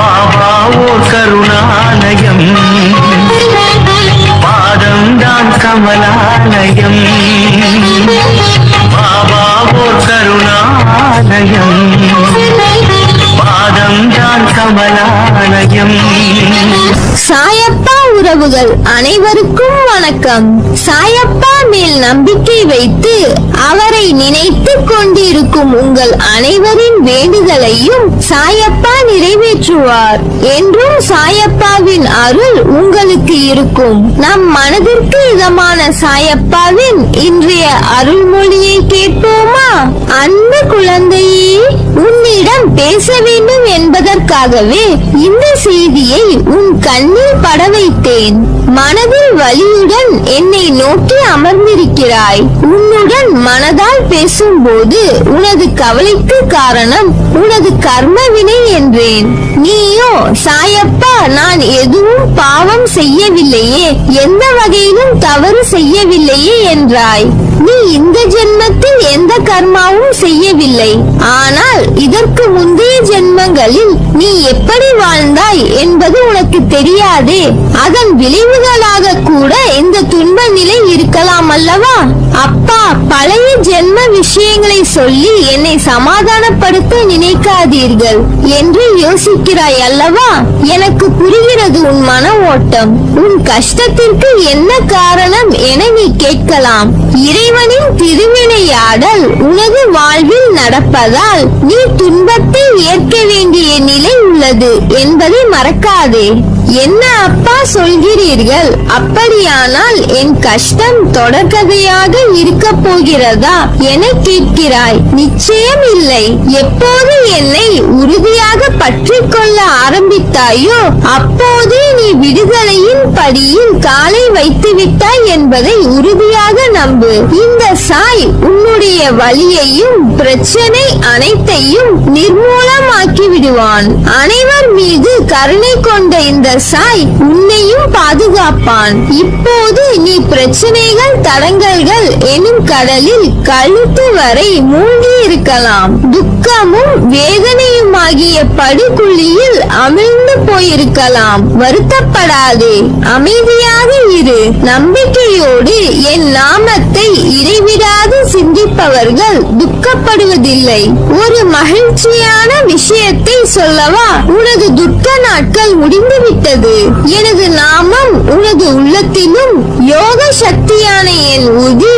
பாபா ஓர் கருணாலயம் பாதம்தான் கமலாலயம் பாபா ஓர் கருணாலயம் பாதம்தான் கமலாலயம் சாயப்பா உறவுகள் அனைவருக்கும் வணக்கம். சாயப்பா மேல் நம்பிக்கை வைத்து அவரை நினைத்து கொண்டிருக்கும் உங்கள் அனைவரின் வேண்டுதலையும் சாயப்பா நிறைவேற்றுவார் என்றும் சாயப்பாவின் அருள் உங்களுக்கு இருக்கும். நம் மனதிற்கு இதமான சாயப்பாவின் இன்றைய அருள்மொழியை கேட்போமா? அன்பு குழந்தையே உன்னிடம் பேச வேண்டும் என்பதற்காகவே இந்த செய்தியை உன் கண்ணில் பட வைத்தேன் மனதில் வலியுடன் என்னை நோக்கி அமர்ந்திருக்கிறாய். உன்னுடன் மனதால் பேசும்போது உனது கவலைக்கு காரணம் உனது கர்ம வினை என்றேன். நீயோ சாயப்பா நான் எதுவும் பாவம் செய்யவில்லையே. எந்த வகையிலும் தவறு செய்யவில்லையே என்றாய். நீ இந்த கர்மாவும் செய்யவில்லை. ஆனால் இதற்கு முந்தைய ஜென்மங்களில் நீ எப்படி வாழ்ந்தாய் என்பது உனக்கு தெரியாதே. அதன் விளைவுகளாக கூட இந்த துன்ப நிலை இருக்கலாம் அல்லவா? அப்பா பழைய ஜென்ம விஷயங்களை சொல்லி என்னை சமாதானப்படுத்த நினைக்காதீர்கள் என்று யோசிக்கிறாய் அல்லவா? எனக்கு புரிகிறது உன் மன ஓட்டம். உன் கஷ்டத்திற்கு என்ன காரணம் என நீ கேட்கலாம். இறைவனின் திருவினையாடல் உனது வாழ்வில் நடப்பதால் நீ துன்பத்தை ஏற்க வேண்டிய நிலை உள்ளது என்பதை மறக்காதே. என்ன அப்பா சொல்கிறீர்கள்? அப்படியானால் என் கஷ்டம் தொடர்கதையாக இருக்க போகிறதா என கேட்கிறாய். நிச்சயம் இல்லை. எப்போது என்னை உறுதியாக பற்றி கொள்ள ஆரம்பித்தாயோ அப்போதே நீ விடுதலையின் படியில் காலை வைத்து விட்டாய் என்பதை உறுதியாக நம்பு. இந்த சாய் உன்னுடைய வழியையும் பிரச்சனை அனைத்தையும் நிர்மூலமாக்கி விடுவான் அனைவர் மீது கருணை கொண்ட இந்த சாய் உன்னையும் பாதுகாப்பான். இப்போது நீ பிரச்சனைகள் தடங்கல்கள் எனும் கடலில் கழுத்து வரை மூழ்கி இருக்கலாம் துக்கமும் வேதனையுமாகிய படுகுழியில் அமிழ்ந்து போயிருக்கலாம். வருத்தப்படாதே. அமைதியாக இரு. நம்பிக்கையோடு என் நாமத்தை இடைவிடாது சிந்திப்பவர்கள் துக்கப்படுவதில்லை. ஒரு மகிழ்ச்சியான விஷயத்தை சொல்லவா? உனது துக்க நாட்கள் முடிந்துவிட்டது. எனது நாமம் உனது உள்ளத்திலும் யோக சக்தியான என் உதி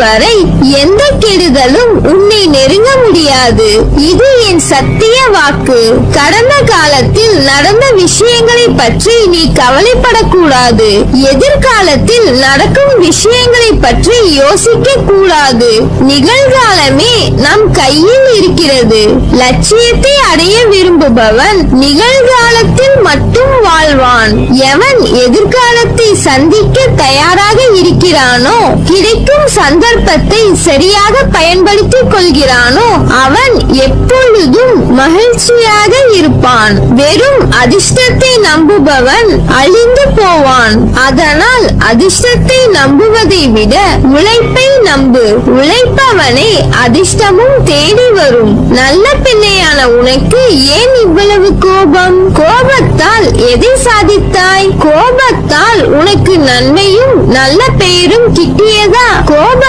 வரை எந்த கெடுதலும் உன்னை நெருங்க முடியாது. இது என் சத்திய வாக்கு. கடந்த காலத்தில் நடந்த விஷயங்களை பற்றி நீ கவலைப்படக்கூடாது. எதிர்காலத்தில் நடக்கும் விஷயங்களை பற்றி யோசிக்க கூடாது நிகழ்காலமே நம் கையில் இருக்கிறது. லட்சியத்தை அடைய விரும்புபவன் நிகழ்காலத்தில் மட்டும் வாழ்வான். எவன் எதிர்காலத்தை சந்திக்க தயாராக இருக்கிறானோ கிடைக்கும் சந்தர்ப்பத்தை சரியாக பயன்படுத்திக் கொள்கிறானோ அவன் எப்பொழுதும் மகிழ்ச்சியாக இருப்பான். வெறும் அதிர்ஷ்டத்தை நம்புபவன் அழிந்து போவான். அதனால் அதிர்ஷ்டத்தை நம்புவதை விட உழைப்பை நம்பு. உழைப்பவனை அதிர்ஷ்டமும் தேடி வரும். நல்ல பிள்ளையான உனக்கு ஏன் இவ்வளவு கோபம்? கோபத்தால் எதை சாதித்தாய்? கோபத்தால் உனக்கு நன்மையும் நல்ல பெயரும் கிட்டியதா?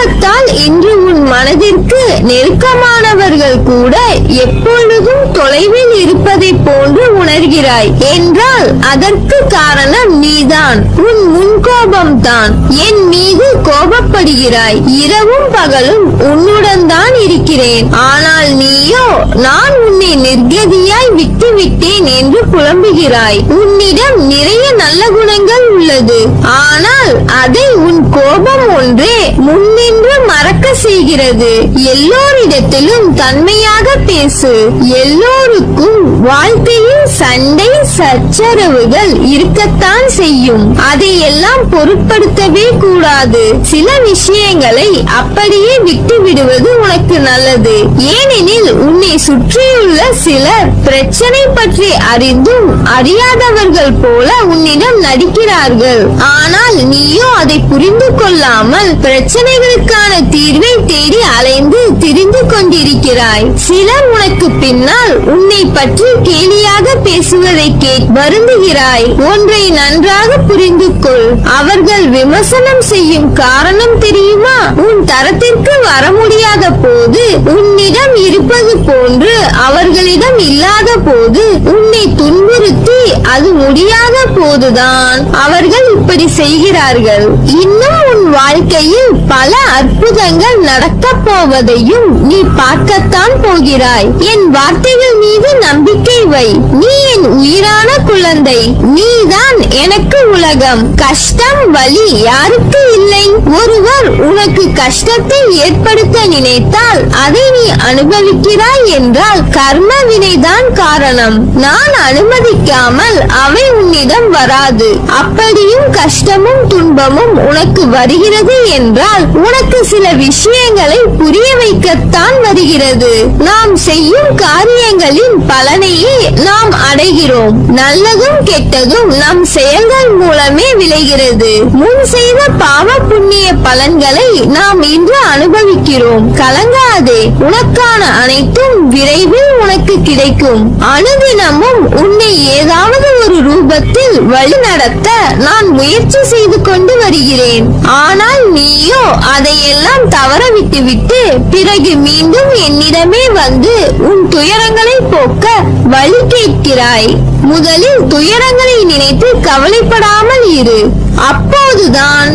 கோபத்தால் இன்று உன் மனதிற்கு நெருக்கமானவர்கள் கூட எப்பொழுதும் தொலைவில் இருப்பதை போன்று உணர்கிறாய். என்றால் அதற்கு காரணம் நீதான். உன் முன்கோபம் தான் என் மீது கோபப்படுகிறாய். இரவும் பகலும் உன்னுடன் தான் இருக்கிறேன். ஆனால் நீயோ நான் உன்னை நிர்கதியாய் விட்டு விட்டேன் என்று புலம்புகிறாய். உன்னிடம் நிறை நல்ல குணங்கள் உள்ளது. ஆனால் அதை உன் கோபம் ஒன்றே முன்னின்று மறக்க செய்கிறது. எல்லோரிடத்திலும் தன்மையாக பேசு. எல்லோருக்கும் வாழ்க்கையில் சண்டை சச்சரவுகள் இருக்கத்தான் செய்யும். அதையெல்லாம் பொருட்படுத்தவே கூடாது. சில விஷயங்களை அப்படியே விட்டு விடுவது உனக்கு நல்லது. ஏனெனில் உன்னை சுற்றியுள்ள சிலர் பிரச்சனை பற்றி அறிந்தும் அறியாதவர்கள் போல உன்னிடம் நடிக்கிறார்கள். ஆனால் நீயோ அதை புரிந்து கொள்ளாமல் பிரச்சனைகளுக்கான தீர்வை தேடி அலைந்து திரிந்து கொண்டிருக்கிறாய். சிலர் உனக்கு பின்னால் உன்னை பற்றி கேலியாக பேசுவதை கேட் வருந்துகிறாய். ஒன்றை நன்றாக புரிந்து கொள். அவர்கள் விமர்சனம் செய்யும் காரணம் தெரியுமா? உன் தரத்திற்கு வர முடியாத போது உன்னிடம் இருப்பது போன்று அவர்களிடம் இல்லாத போது உன்னை துன்புறுத்தி அது முடியாத போதுதான். அவர்கள் இப்படி செய்கிறார்கள். இன்னும் உன் வாழ்க்கையில் பல அற்புதங்கள் நடக்கப் போவதையும் நீ பார்க்கத்தான் போகிறாய். என் வார்த்தைகள் மீது நம்பிக்கை வை. நீ என் உயிரான குழந்தை. நீதான் எனக்கு உலகம். கஷ்டம் வலி யாருக்கு இல்லை? ஒருவர் உனக்கு கஷ்டத்தை ஏற்படுத்த நினைத்தால் அதை நீ அனுபவிக்கிறாய் என்றால் கர்ம வினைதான் காரணம். நான் அனுமதிக்காமல் அவை உன்னிடம் வராது. அப்படியும் கஷ்டமும் துன்பமும் உனக்கு வருகிறது என்றால் உனக்கு சில விஷயங்களை புரிய வைக்கத்தான் வருகிறது. நாம் செய்யும் காரியங்களின் பலனையே நாம் அடைகிறோம். நல்லதும் கெட்டதும் நம் செயல்கள் மூலமே விளைகிறது. முன் செய்த பாவ புண்ணிய பலன்களை நாம் இன்று அனுபவிக்கிறோம். கலங்காதே உனக்கான அனைத்தும் விரைவில் உனக்கு கிடைக்கும். அனுதினமும் உன்னை ஏதாவது ஒரு ரூபத்தில் வழிநடத்த நான் முயற்சி செய்து கொண்டு வருகிறேன். ஆனால் நீயோ அதையெல்லாம் தவற விட்டுவிட்டு பிறகு மீண்டும் என்னிடமே வந்து உன் துயரங்களை போக்க வழி கேட்கிறாய். முதலில் துயரங்களை நினைத்து கவலைப்படாமல் இரு. அப்போதுதான்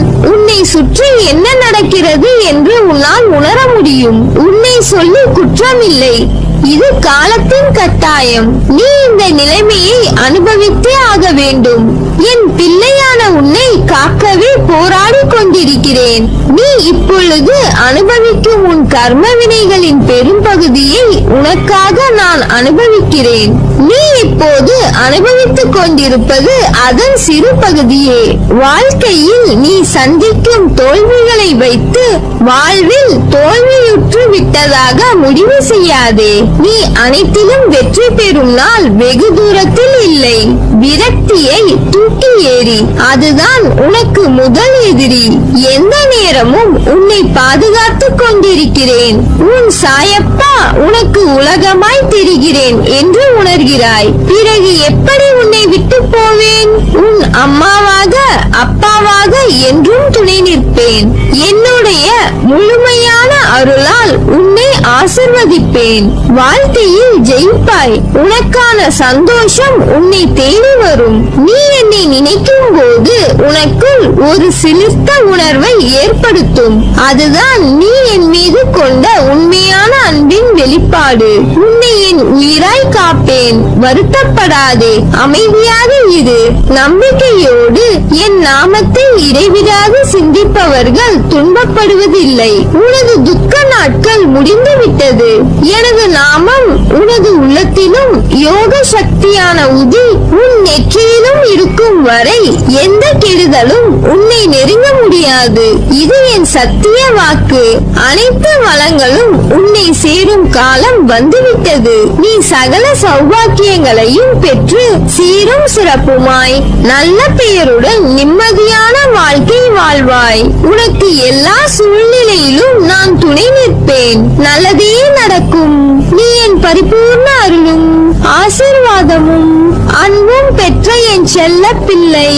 உன்னை சுற்றி என்ன நடக்கிறது என்று உன்னால் உணர முடியும். உன்னை சொல்லி குற்றமில்லை. இது காலத்தின் கட்டாயம். நீ இந்த நிலைமையை அனுபவித்தே ஆக வேண்டும். என் பிள்ளையான உன்னை காக்கவே போராடி கொண்டிருக்கிறேன். நீ இப்பொழுது அனுபவிக்கும் உன் கர்ம வினைகளின் பெரும்பகுதியை உனக்காக நான் அனுபவிக்கிறேன். நீ இப்போது அனுபவித்துக் கொண்டிருப்பது அதன் சிறு பகுதியே. வாழ்க்கையில் நீ சந்திக்க சந்திக்கும் தோல்விகளை வைத்து வாழ்வில் தோல்வியுற்று விட்டதாக முடிவு செய்யாதே. நீ அனைத்திலும் வெற்றி பெறும் நாள் வெகு தூரத்தில் இல்லை. விரக்தியை தூக்கி ஏறி. அதுதான் உனக்கு முதல் எதிரி. எந்த நேரமும் உன்னை பாதுகாத்துக் கொண்டிருக்கிறேன். உன் சாயப்பா உனக்கு உலகமாய் தெரிகிறேன் என்று உணர்கிறாய். பிறகு எப்படி உன்னை விட்டு போவேன் உன் அம்மாவாக அப்பாவாக என்றும் துணை நிற்பேன். என்னுடைய முழுமையான அருளால் உன்னை ஆசிர்வதிப்பேன். வாழ்க்கையில் ஜெயிப்பாய். உனக்கான சந்தோஷம் உன்னை தேடி வரும். நீ என்னை நினைக்கும் போது உனக்குள் ஒரு சிலிர்த்த உணர்வை ஏற்படுத்தும். அதுதான் நீ என் மீது கொண்ட உண்மையான அன்பின் வெளிப்பாடு. உன்னை என் உயிராய் காப்பேன். வருத்தப்படாதே. அமைதியாக இரு. நம்பிக்கையோடு என் நாமத்தை இடைவிடாது சிந்திப்பவர்கள் துன்பப்படுவதில்லை. உனது துக்க நாட்கள் போய்விட்டது எனது நாமம் உனது உள்ளத்திலும் யோக சக்தியான உதி உன் நெற்றியிலும் இருக்கும் வரை எந்த கெடுதலும் உன்னை நெருங்க முடியாது. இது என் சத்திய வாக்கு. அனைத்து வளங்களும் உன்னை சேரும் காலம் வந்துவிட்டது. நீ சகல சௌபாக்கியங்களையும் பெற்று சீரும் சிறப்புமாய் நல்ல பெயருடன் நிம்மதியான வாழ்க்கை வாழ்வாய். உனக்கு எல்லா சூழ்நிலையிலும் நான் துணை நிற்பேன். நல்லதே நடக்கும். நீ என் பரிபூர்ண அருளும் ஆசிர்வாதமும் அன்பும் பெற்ற என் செல்ல பிள்ளை